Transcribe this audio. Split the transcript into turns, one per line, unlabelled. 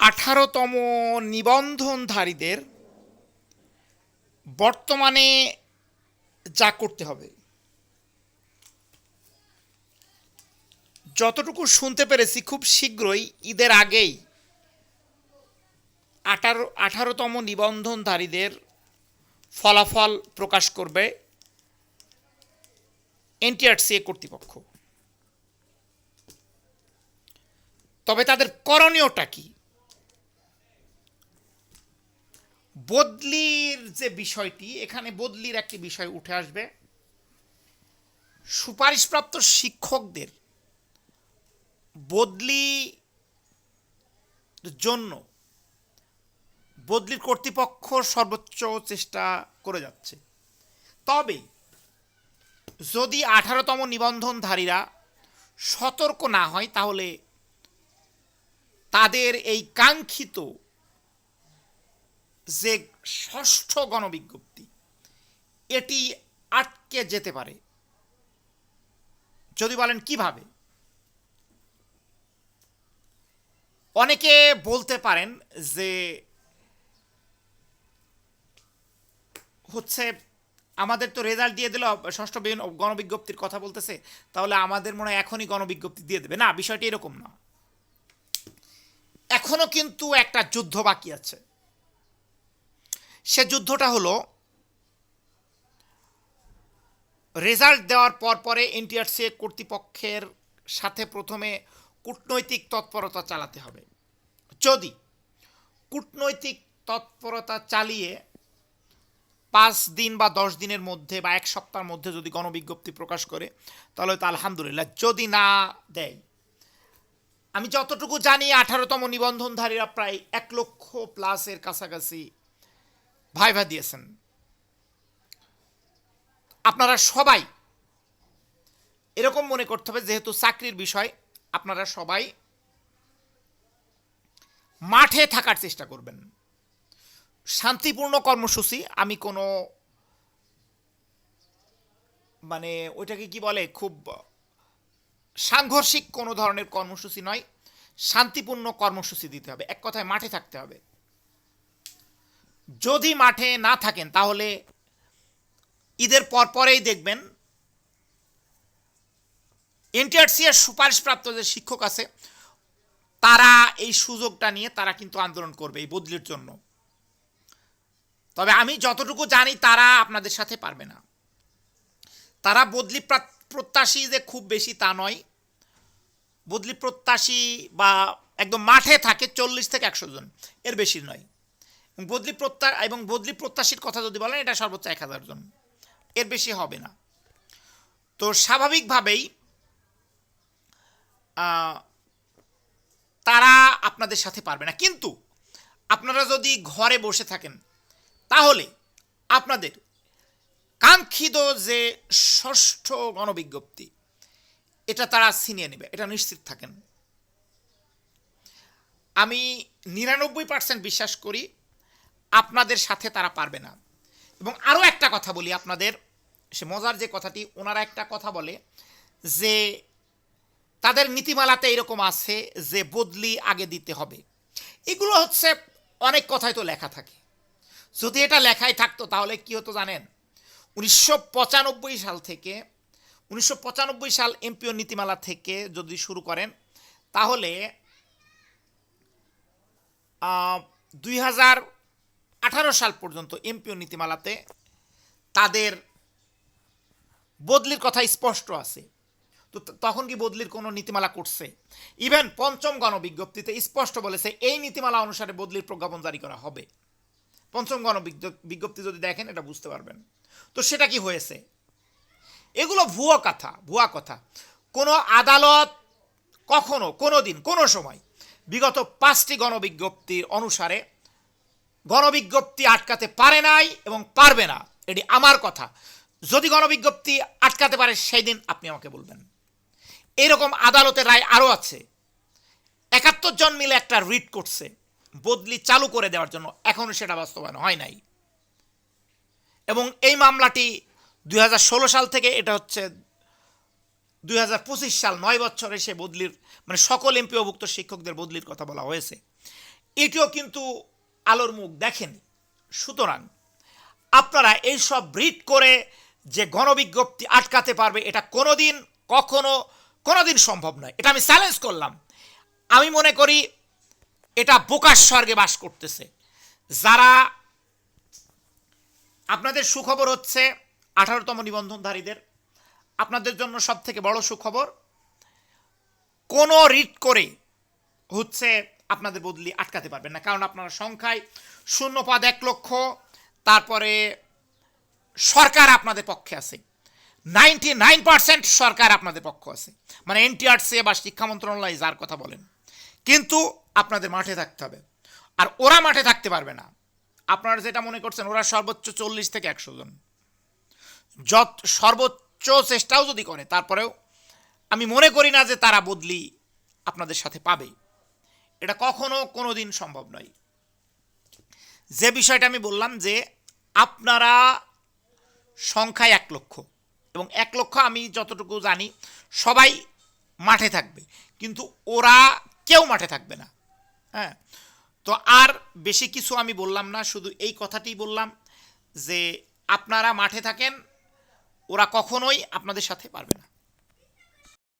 আঠারোতম নিবন্ধনধারীদের বর্তমানে যা করতে হবে। যতটুকু শুনতে পেরেছি খুব শীঘ্রই ঈদের আগেই আঠারো, আঠারোতম নিবন্ধনধারীদের ফলাফল প্রকাশ করবে এনটিআরসিএ কর্তৃপক্ষ। তবে তাদের করণীয়টা কি? বদলির যে বিষয়টি, এখানে বদলির একটি বিষয় উঠে আসবে। সুপারিশপ্রাপ্ত শিক্ষকদের বদলি জন্য বদলির কর্তৃপক্ষ সর্বোচ্চ চেষ্টা করে যাচ্ছে। তবে যদি আঠারোতম নিবন্ধনধারীরা সতর্ক না হয়, তাহলে তাদের এই কাঙ্ক্ষিত যে ষষ্ঠ গণবিজ্ঞপ্তি, এটি আটকে যেতে পারে। যদি বলেন কীভাবে? অনেকে বলতে পারেন যে হচ্ছে আমাদের তো রেজাল্ট দিয়ে দিল, ষষ্ঠ গণবিজ্ঞপ্তির কথা বলতেছে, তাহলে আমাদের মনে হয় এখনই গণবিজ্ঞপ্তি দিয়ে দেবে। না, বিষয়টি এরকম না। এখনও কিন্তু একটা যুদ্ধ বাকি আছে। সে যুদ্ধটা হলো রেজাল্ট দেওয়ার পর পরে এনটিআরসি কর্তৃপক্ষের সাথে প্রথমে কূটনৈতিক তৎপরতা চালাতে হবে। যদি কূটনৈতিক তৎপরতা চালিয়ে পাঁচ দিন বা দশ দিনের মধ্যে বা এক সপ্তাহের মধ্যে যদি গণবিজ্ঞপ্তি প্রকাশ করে, তাহলে তো আলহামদুলিল্লাহ। যদি না দেয়, আমি যতটুকু জানি, আঠারোতম নিবন্ধনধারীরা প্রায় এক লক্ষ প্লাসের কাছাকাছি ভাইভা দিয়েছেন। আপনারা সবাই এরকম মনে করতে হবে, যেহেতু চাকরির বিষয়, আপনারা সবাই মাঠে থাকার চেষ্টা করবেন। শান্তিপূর্ণ কর্মসূচি, আমি কোনো মানে ওইটাকে কি বলে, খুব সাংঘর্ষিক কোনো ধরনের কর্মসূচি নয়, শান্তিপূর্ণ কর্মসূচি দিতে হবে। এক কথায় মাঠে থাকতে হবে। যদি মাঠে না থাকেন, তাহলে ঈদের পরপরেই দেখবেন এনটিআরসি এর সুপারিশপ্রাপ্ত যে শিক্ষক আছে, তারা এই সুযোগটা নিয়ে তারা কিন্তু আন্দোলন করবে এই বদলির জন্য। তবে আমি যতটুকু জানি, তারা আপনাদের সাথে পারবে না। তারা বদলি প্রত্যাশী যে খুব বেশি তা নয়। বদলি প্রত্যাশী বা একদম মাঠে থাকে চল্লিশ থেকে একশো জন, এর বেশি নয়। বদলি প্রত্যা এবং বদলি প্রত্যাশীর কথা যদি বলেন, এটা সর্বোচ্চ এক হাজার জন। এর বেশি হবে না। তো স্বাভাবিকভাবেই তারা আপনাদের সাথে পারবে না। কিন্তু আপনারা যদি ঘরে বসে থাকেন, তাহলে আপনাদের কাঙ্ক্ষিত যে ষষ্ঠ গণবিজ্ঞপ্তি, এটা তারা ছিনিয়ে নেবে। এটা নিশ্চিত থাকেন। আমি নিরানব্বই পার্সেন্ট বিশ্বাস করি আপনাদের সাথে তারা পারবে না। এবং আরও একটা কথা বলি আপনাদের, সে মজার যে কথাটি, ওনারা একটা কথা বলে যে তাদের নীতিমালাতে এরকম আছে যে বদলি আগে দিতে হবে। এগুলো হচ্ছে অনেক কথাই তো লেখা থাকে। যদি এটা লেখাই থাকতো তাহলে কি হতো জানেন? উনিশশো পঁচানব্বই সাল থেকে, উনিশশো পঁচানব্বই সাল এমপিও নীতিমালা থেকে যদি শুরু করেন, তাহলে দুই হাজার আঠারো সাল পর্যন্ত এমপিও নীতিমালাতে তাদের বদলির কথা স্পষ্ট আছে। তো তখন কি বদলির কোনো নীতিমালা করছে? ইভেন পঞ্চম গণবিজ্ঞপ্তিতে স্পষ্ট বলেছে, এই নীতিমালা অনুসারে বদলির প্রজ্ঞাপন জারি করা হবে। পঞ্চম গণবিজ্ঞ- বিজ্ঞপ্তি যদি দেখেন, এটা বুঝতে পারবেন। তো সেটা কি হয়েছে? এগুলো ভুয়ো কথা, ভুয়া কথা। কোনো আদালত কখনো, কোনো দিন, কোনো সময় বিগত পাঁচটি গণবিজ্ঞপ্তির অনুসারে গণবিজ্ঞপ্তি আটকাতে পারে নাই এবং পারবে না। এটি আমার কথা। যদি গণবিজ্ঞপ্তি আটকাতে পারে, সেই দিন আপনি আমাকে বলবেন। এরকম আদালতের রায় আরও আছে। একাত্তর জন মিলে একটা রিট করছে। বদলি চালু করে দেওয়ার জন্য। এখনও সেটা বাস্তবায়ন হয় নাই। এবং এই মামলাটি দুই হাজার ষোলো সাল থেকে, এটা হচ্ছে দুই হাজার পঁচিশ সাল, নয় বছরে সে বদলির মানে সকল এমপিওভুক্ত শিক্ষকদের বদলির কথা বলা হয়েছে। এটিও কিন্তু আলোর মুখ দেখেনি। সুতরাং আপনারা এইসব ব্রিড করে যে গণবিজ্ঞপ্তি আটকাতে পারবে, এটা কোনোদিন, কখনো, কোনোদিন সম্ভব নয়। এটা আমি চ্যালেঞ্জ করলাম। আমি মনে করি এটা বোকার স্বর্গে বাস করতেছে। যারা আপনাদের সুখবর হচ্ছে আঠারোতম নিবন্ধনধারীদের, আপনাদের জন্য সব থেকে বড় সুখবর, কোনো রিট করে হচ্ছে আপনাদের বদলি আটকাতে পারবেন না। কারণ আপনারা সংখ্যায় শূন্য পদ এক লক্ষ, তারপরে সরকার আপনাদের পক্ষে আছে। নাইনটি নাইন পার্সেন্ট সরকার আপনাদের পক্ষ আছে। মানে এনটিআরসি বা শিক্ষা মন্ত্রণালয় যার কথা বলেন। কিন্তু আপনাদের মাঠে থাকতে হবে। আর ওরা মাঠে থাকতে পারবে না। আপনারা যেটা মনে করছেন, ওরা সর্বোচ্চ চল্লিশ থেকে একশো জন। যত সর্বোচ্চ চেষ্টাও যদি করে, তারপরেও আমি মনে করি না যে তারা বদলি আপনাদের সাথে পাবে। এটা কখনো কোনো দিন সম্ভব নয়। যে বিষয়টা আমি বললাম যে আপনারা সংখ্যায় এক লক্ষ এবং এক লক্ষ আমি যতটুকু জানি সবাই মাঠে থাকবে, কিন্তু ওরা কেউ মাঠে থাকবে না। হ্যাঁ তো আর বেশি কিছু আমি বললাম না, শুধু এই কথাটি বললাম যে আপনারা মাঠে থাকেন, ওরা কখনোই আপনাদের সাথে পারবে না।